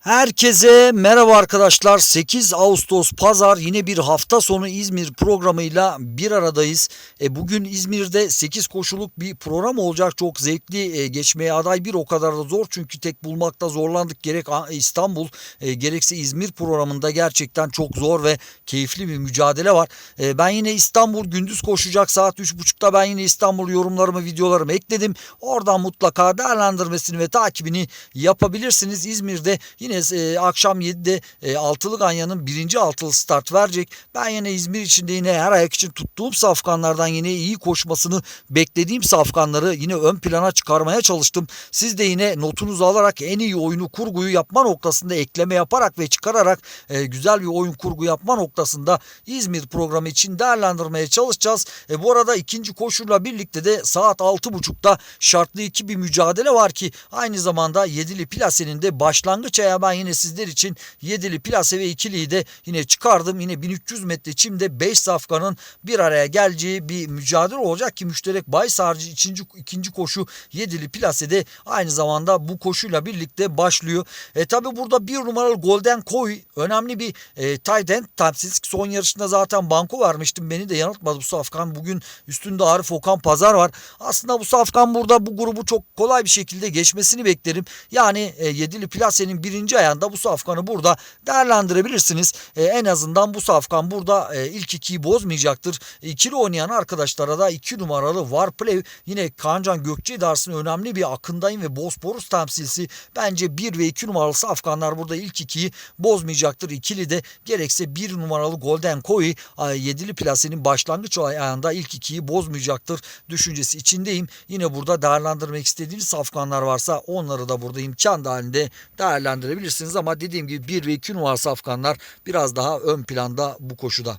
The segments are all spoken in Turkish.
Herkese merhaba arkadaşlar. 8 Ağustos Pazar yine bir hafta sonu İzmir programıyla bir aradayız. E, bugün İzmir'de 8 koşuluk bir program olacak. Çok zevkli e, geçmeye aday bir o kadar da zor. Çünkü tek bulmakta zorlandık. Gerek İstanbul e, gerekse İzmir programında gerçekten çok zor ve keyifli bir mücadele var. E, ben yine İstanbul gündüz koşacak saat 3.30'da ben yine İstanbul yorumlarımı videolarımı ekledim. Oradan mutlaka değerlendirmesini ve takibini yapabilirsiniz. İzmir'de yine e, akşam 7'de e, altılı ganyanın birinci altılı start verecek. Ben yine İzmir içinde yine her ayak için tuttuğum safkanlardan yine iyi koşmasını beklediğim safkanları yine ön plana çıkarmaya çalıştım. Siz de yine notunuzu alarak en iyi oyunu kurguyu yapma noktasında ekleme yaparak ve çıkararak e, güzel bir oyun kurgu yapma noktasında İzmir programı için değerlendirmeye çalışacağız. E, bu arada ikinci koşuyla birlikte de saat 6.30'da şartlı iki bir mücadele var ki aynı zamanda yedili plasenin de başlangıç ayağı ben yine sizler için yedili plase ve ikiliyi de yine çıkardım. Yine 1300 metre çimde 5 safkanın bir araya geleceği bir mücadele olacak ki müşterek bahis harcı ikinci, ikinci koşu yedili plasede aynı zamanda bu koşuyla birlikte başlıyor. E tabi burada bir numaralı Golden Koi önemli bir e, tight end temsilcisi. Son yarışında zaten banko vermiştim. Beni de yanıltmadı bu safkan. Bugün üstünde Arif Okan Pazar var. Aslında bu safkan burada bu grubu çok kolay bir şekilde geçmesini beklerim. Yani e, yedili plasenin birinci ayağında bu safkanı burada değerlendirebilirsiniz. E, en azından bu safkan burada e, ilk ikiyi bozmayacaktır. İkili oynayan arkadaşlara da iki numaralı Warplay yine Kancan Gökçe dersinin önemli bir akındayım ve Bosporus temsilcisi. Bence 1 ve 2 numaralı safkanlar burada ilk ikiyi bozmayacaktır. İkili de gerekse 1 numaralı Golden Koi e, yedili plasenin başlangıç ayağında ilk ikiyi bozmayacaktır düşüncesi içindeyim. Yine burada değerlendirmek istediğiniz safkanlar varsa onları da burada imkan dahilinde değerlendirebilirsiniz ama dediğim gibi 1 ve 2 numaralı safkanlar biraz daha ön planda bu koşuda.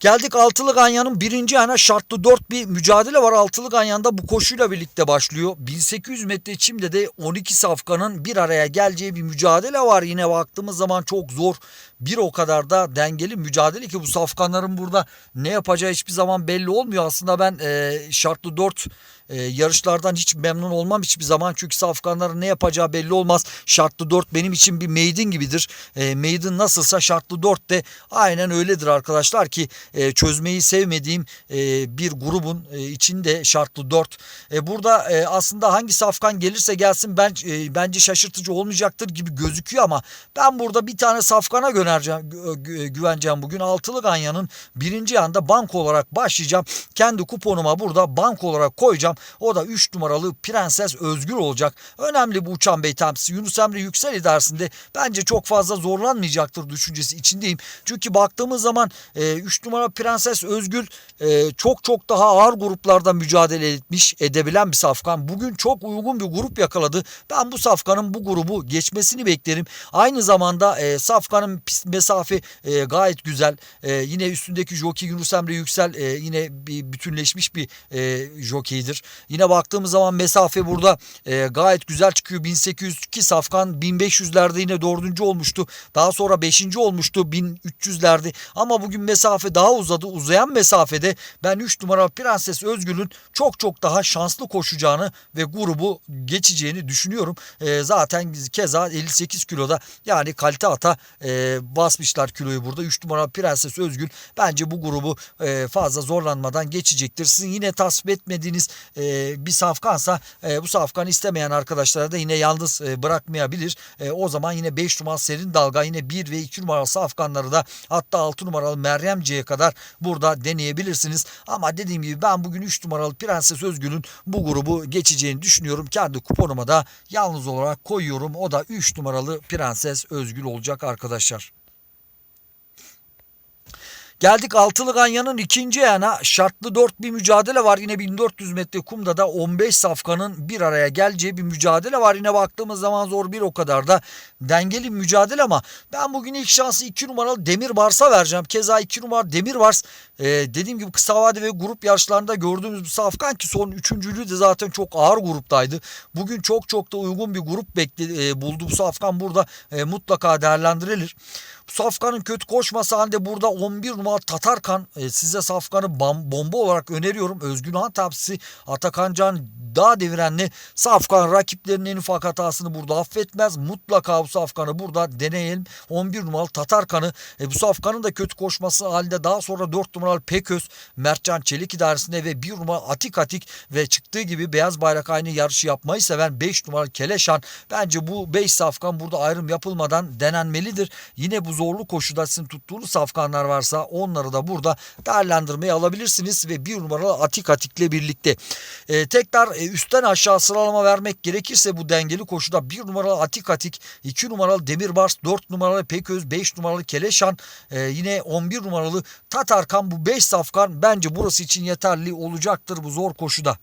Geldik Altılı Ganyan'ın birinci ayağına şartlı 4 bir mücadele var. Altılı Ganyan'da bu koşuyla birlikte başlıyor. 1800 metre çimde de 12 safkanın bir araya geleceği bir mücadele var. Yine baktığımız zaman çok zor bir o kadar da dengeli mücadele ki bu safkanların burada ne yapacağı hiçbir zaman belli olmuyor. Aslında ben e, şartlı 4 e, yarışlardan hiç memnun olmam hiçbir zaman. Çünkü safkanların ne yapacağı belli olmaz. Şartlı 4 benim için bir maiden gibidir. E, maiden nasılsa şartlı 4 de aynen öyledir arkadaşlar ki e, çözmeyi sevmediğim e, bir grubun e, içinde şartlı 4. E, burada e, aslında hangi safkan gelirse gelsin ben e, bence şaşırtıcı olmayacaktır gibi gözüküyor ama ben burada bir tane safkana göndereceğim, gü- gü- güveneceğim bugün. Altılı Ganyan'ın birinci anda bank olarak başlayacağım. Kendi kuponuma burada bank olarak koyacağım. O da 3 numaralı Prenses Özgür olacak. Önemli bu Uçan Bey Yunus Emre Yüksel idaresinde bence çok fazla zorlanmayacaktır düşüncesi içindeyim. Çünkü baktığımız zaman 3 numara Prenses Özgül e, çok çok daha ağır gruplarda mücadele etmiş edebilen bir safkan. Bugün çok uygun bir grup yakaladı. Ben bu safkanın bu grubu geçmesini beklerim. Aynı zamanda e, safkanın mesafe e, gayet güzel. E, yine üstündeki jockey Yunus Emre Yüksel e, yine bir bütünleşmiş bir e, jockeydir. Yine baktığımız zaman mesafe burada e, gayet güzel çıkıyor. 1802 safkan 1500'lerde yine dördüncü olmuştu. Daha sonra beşinci olmuştu 1300'lerde. Ama bugün mesafe daha uzadı. Uzayan mesafede ben 3 numara Prenses Özgül'ün çok çok daha şanslı koşacağını ve grubu geçeceğini düşünüyorum. E, zaten keza 58 kiloda yani kalite ata e, basmışlar kiloyu burada. 3 numara Prenses Özgül bence bu grubu e, fazla zorlanmadan geçecektir. Sizin yine tasvip etmediğiniz e, bir safkansa e, bu safkan istemeyen arkadaşlara da yine yalnız e, bırakmayabilir. O zaman yine 5 numaralı Serin Dalga yine 1 ve 2 numaralı safkanları da hatta 6 numaralı Meryemci'ye kadar burada deneyebilirsiniz. Ama dediğim gibi ben bugün 3 numaralı Prenses Özgül'ün bu grubu geçeceğini düşünüyorum. Kendi kuponuma da yalnız olarak koyuyorum. O da 3 numaralı Prenses Özgül olacak arkadaşlar. Geldik Altılı Ganyan'ın ikinci ayağına şartlı 4 bir mücadele var. Yine 1400 metre kumda da 15 safkanın bir araya geleceği bir mücadele var. Yine baktığımız zaman zor bir o kadar da dengeli bir mücadele ama ben bugün ilk şansı 2 numaralı Demir Bars'a vereceğim. Keza 2 numara Demir Bars e, dediğim gibi kısa vade ve grup yarışlarında gördüğümüz bir safkan ki son üçüncülüğü de zaten çok ağır gruptaydı. Bugün çok çok da uygun bir grup bekle, e, buldu bu safkan burada e, mutlaka değerlendirilir. Safkan'ın kötü koşması halinde burada 11 numara Tatarkan e, size Safkan'ı bomba olarak öneriyorum. Özgün Han tavsisi Atakan Can daha devirenli Safkan rakiplerinin en ufak hatasını burada affetmez. Mutlaka bu Safkan'ı burada deneyelim. 11 numaralı Tatarkan'ı e, bu Safkan'ın da kötü koşması halinde daha sonra 4 numaralı Peköz Mertcan Çelik idaresinde ve 1 numara Atik Atik ve çıktığı gibi beyaz bayrak aynı yarışı yapmayı seven 5 numaralı Keleşan bence bu 5 safkan burada ayrım yapılmadan denenmelidir. Yine bu zorlu koşuda sizin tuttuğunuz safkanlar varsa onları da burada değerlendirmeye alabilirsiniz ve 1 numaralı Atik Atik'le birlikte. Ee, tekrar e, üstten aşağı sıralama vermek gerekirse bu dengeli koşuda 1 numaralı Atik Atik, 2 numaralı Demirbars, 4 numaralı Peköz, 5 numaralı Keleşan, e, yine 11 numaralı Tatarkan bu 5 safkan bence burası için yeterli olacaktır bu zor koşuda.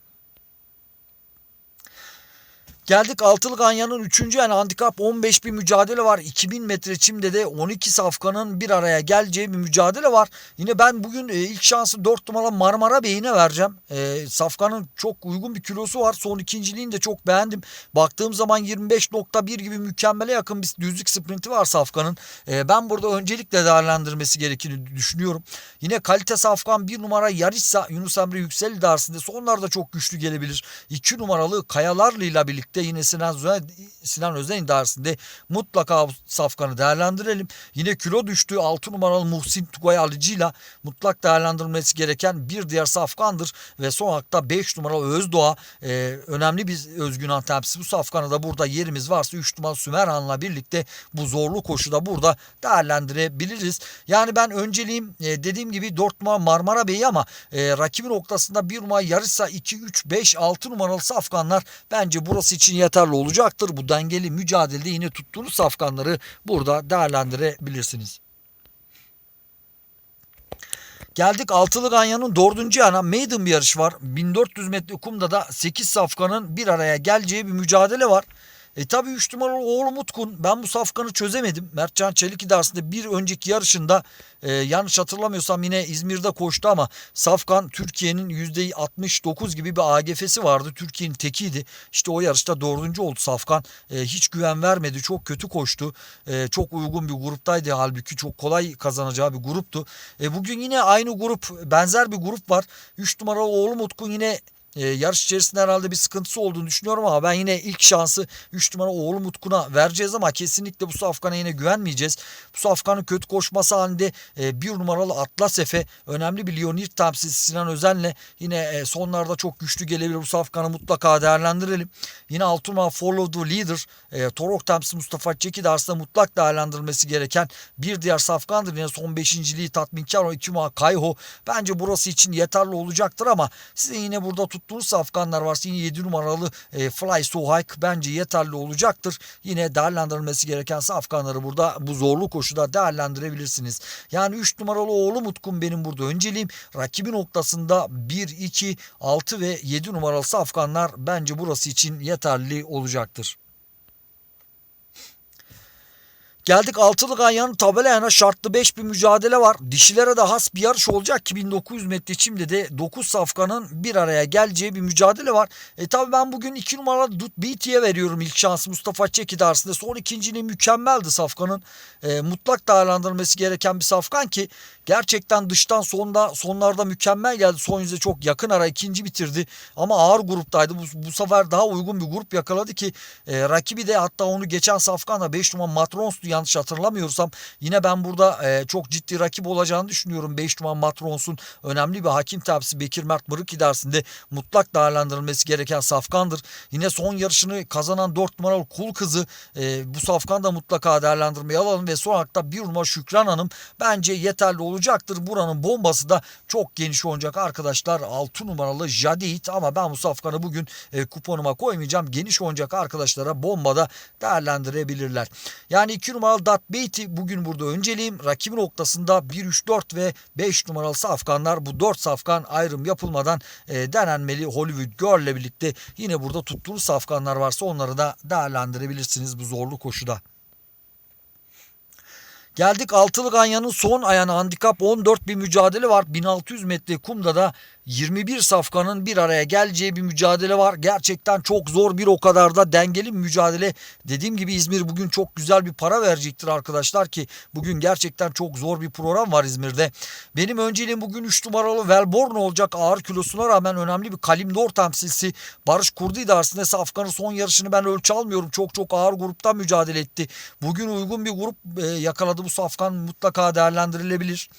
Geldik Altılı Ganyan'ın 3. yani handikap 15 bir mücadele var. 2000 metre çimde de 12 safkanın bir araya geleceği bir mücadele var. Yine ben bugün e, ilk şansı 4 numaralı Marmara Bey'ine vereceğim. E, safkanın çok uygun bir kilosu var. Son ikinciliğini de çok beğendim. Baktığım zaman 25.1 gibi mükemmele yakın bir düzlük sprinti var safkanın. E, ben burada öncelikle değerlendirmesi gerektiğini düşünüyorum. Yine kalite safkan 1 numara Yarissa Yunus Emre Yüksel idaresinde sonlar da çok güçlü gelebilir. 2 numaralı Kayalarlı ile birlikte yine Sinan Özen, Sinan Özen idaresinde mutlaka safkanı değerlendirelim. Yine kilo düştüğü 6 numaralı Muhsin Tugay Alıcı'yla mutlak değerlendirilmesi gereken bir diğer safkandır. Ve son hakta 5 numaralı Özdoğa e, önemli bir özgün antepsi. Bu safkanı da burada yerimiz varsa 3 numaralı Sümerhan'la birlikte bu zorlu koşuda burada değerlendirebiliriz. Yani ben önceliğim e, dediğim gibi 4 numara Marmara Bey'i ama e, rakibi noktasında 1 numara yarışsa 2, 3, 5, 6 numaralı safkanlar bence burası için yeterli olacaktır. Bu dengeli mücadelede yine tuttuğunuz safkanları burada değerlendirebilirsiniz. Geldik Altılı Ganyan'ın dördüncü yana maiden bir yarış var. 1400 metre kumda da 8 safkanın bir araya geleceği bir mücadele var. E tabi 3 numaralı oğlu Mutkun ben bu safkanı çözemedim. Mertcan Çelik idaresinde bir önceki yarışında e, yanlış hatırlamıyorsam yine İzmir'de koştu ama Safkan Türkiye'nin %69 gibi bir AGF'si vardı. Türkiye'nin tekiydi. İşte o yarışta dördüncü oldu Safkan. E, hiç güven vermedi. Çok kötü koştu. E, çok uygun bir gruptaydı halbuki çok kolay kazanacağı bir gruptu. E, bugün yine aynı grup benzer bir grup var. 3 numaralı oğlu Mutkun yine e, yarış içerisinde herhalde bir sıkıntısı olduğunu düşünüyorum ama ben yine ilk şansı 3 numara oğlu Mutkun'a vereceğiz ama kesinlikle bu Safkan'a yine güvenmeyeceğiz. Bu Safkan'ın kötü koşması halinde e, bir numaralı Atlas Efe önemli bir Leonid temsilcisi Sinan Özen'le yine e, sonlarda çok güçlü gelebilir. Bu Safkan'ı mutlaka değerlendirelim. Yine 6 numara Follow the Leader e, Torok temsilcisi Mustafa Çeki de aslında mutlak değerlendirilmesi gereken bir diğer Safkan'dır. Yine son beşinciliği tatminkar o 2 numara Kayho. Bence burası için yeterli olacaktır ama sizin yine burada tuttuğunuz safkanlar varsa yine 7 numaralı e, Fly So High bence yeterli olacaktır. Yine değerlendirilmesi gereken safkanları burada bu zorlu koşuda değerlendirebilirsiniz. Yani 3 numaralı oğlu Mutkun benim burada önceliğim. Rakibi noktasında 1, 2, 6 ve 7 numaralı safkanlar bence burası için yeterli olacaktır. Geldik Altılı Ganyan'ın tabela yana şartlı 5 bir mücadele var. Dişilere de has bir yarış olacak ki 1900 metre çimde de 9 safkanın bir araya geleceği bir mücadele var. E tabi ben bugün 2 numaralı Dut Beatty'ye veriyorum ilk şansı Mustafa Çek idaresinde. Son ikinciliği mükemmeldi safkanın. E, mutlak değerlendirilmesi gereken bir safkan ki gerçekten dıştan sonda sonlarda mükemmel geldi. Son yüze çok yakın ara ikinci bitirdi. Ama ağır gruptaydı. Bu, bu sefer daha uygun bir grup yakaladı ki e, rakibi de hatta onu geçen safkanla 5 numara Matrons'tu yanlış hatırlamıyorsam. Yine ben burada e, çok ciddi rakip olacağını düşünüyorum. 5 numara Matrons'un önemli bir hakim tabisi Bekir Mert Mırık idaresinde mutlak değerlendirilmesi gereken safkandır. Yine son yarışını kazanan 4 numaralı Kul Kızı e, bu safkan da mutlaka değerlendirmeye alalım ve son hakta 1 numara Şükran Hanım bence yeterli olacaktır. Buranın bombası da çok geniş oynayacak arkadaşlar. 6 numaralı Jadeit ama ben bu safkanı bugün e, kuponuma koymayacağım. Geniş oynayacak arkadaşlara bombada değerlendirebilirler. Yani 2 numaralı Dat Beatty bugün burada önceliğim. Rakibi noktasında 1, 3, 4 ve 5 numaralı safkanlar. Bu 4 safkan ayrım yapılmadan e, denenmeli Hollywood Girl ile birlikte yine burada tuttuğunuz safkanlar varsa onları da değerlendirebilirsiniz bu zorlu koşuda. Geldik Altılı Ganyan'ın son ayağına handikap 14 bir mücadele var. 1600 metre kumda da 21 safkanın bir araya geleceği bir mücadele var. Gerçekten çok zor bir o kadar da dengeli bir mücadele. Dediğim gibi İzmir bugün çok güzel bir para verecektir arkadaşlar ki bugün gerçekten çok zor bir program var İzmir'de. Benim önceliğim bugün 3 numaralı Velborn olacak. Ağır kilosuna rağmen önemli bir Kalimdor temsilcisi Barış Kurdu idaresinde Safkan'ın son yarışını ben ölçü almıyorum. Çok çok ağır gruptan mücadele etti. Bugün uygun bir grup e, yakaladı bu Safkan mutlaka değerlendirilebilir.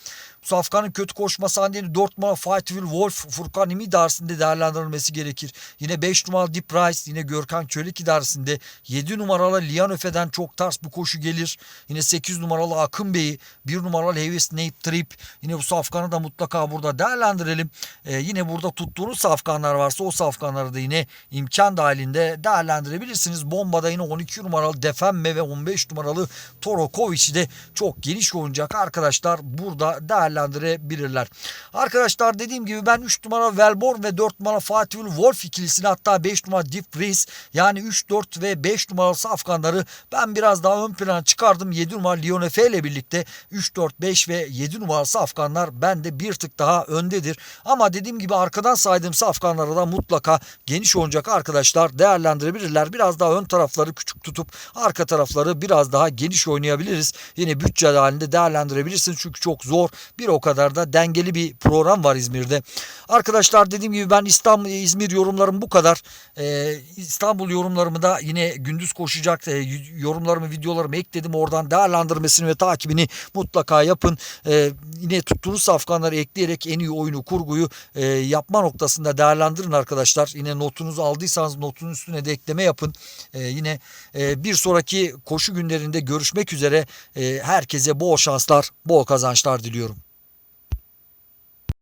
Safkan'ın kötü koşması halinde 4 numara Fightville Wolf Furkan İmi idaresinde değerlendirilmesi gerekir. Yine 5 numaralı Deep Rice yine Görkan Çölek idaresinde 7 numaralı Lian Öfe'den çok ters bir koşu gelir. Yine 8 numaralı Akın Bey'i 1 numaralı Heavy Snape Trip yine bu Safkan'ı da mutlaka burada değerlendirelim. Ee, yine burada tuttuğunuz Safkanlar varsa o Safkanları da yine imkan dahilinde değerlendirebilirsiniz. Bombada yine 12 numaralı Defemme ve 15 numaralı Toro Kovic'i de çok geniş oynayacak arkadaşlar burada değerlendirebilirler. Arkadaşlar dediğim gibi ben 3 numara Velborn ve 4 numara Fatih Wolf ikilisini hatta 5 numara Deep Freeze yani 3, 4 ve 5 numaralı Safkanları ben biraz daha ön plana çıkardım. 7 numara Lyon Efe ile birlikte 3, 4, 5 ve 7 numaralı Safkanlar bende bir tık daha öndedir. Ama dediğim gibi arkadan saydığım Safkanlara da mutlaka geniş oynayacak arkadaşlar değerlendirebilirler. Biraz daha ön tarafları küçük tutup arka tarafları biraz daha geniş oynayabiliriz. Yine bütçe halinde değerlendirebilirsiniz çünkü çok zor bir o kadar da dengeli bir program var İzmir'de. Arkadaşlar dediğim gibi ben İstanbul İzmir yorumlarım bu kadar. Ee, İstanbul yorumlarımı da yine gündüz koşacak e, yorumlarımı videolarımı ekledim. Oradan değerlendirmesini ve takibini mutlaka yapın. Ee, yine tuttuğunuz safkanları ekleyerek en iyi oyunu kurguyu e, yapma noktasında değerlendirin arkadaşlar. Yine notunuzu aldıysanız notun üstüne de ekleme yapın. Ee, yine e, bir sonraki koşu günlerinde görüşmek üzere. E, herkese bol şanslar, bol kazançlar diliyorum.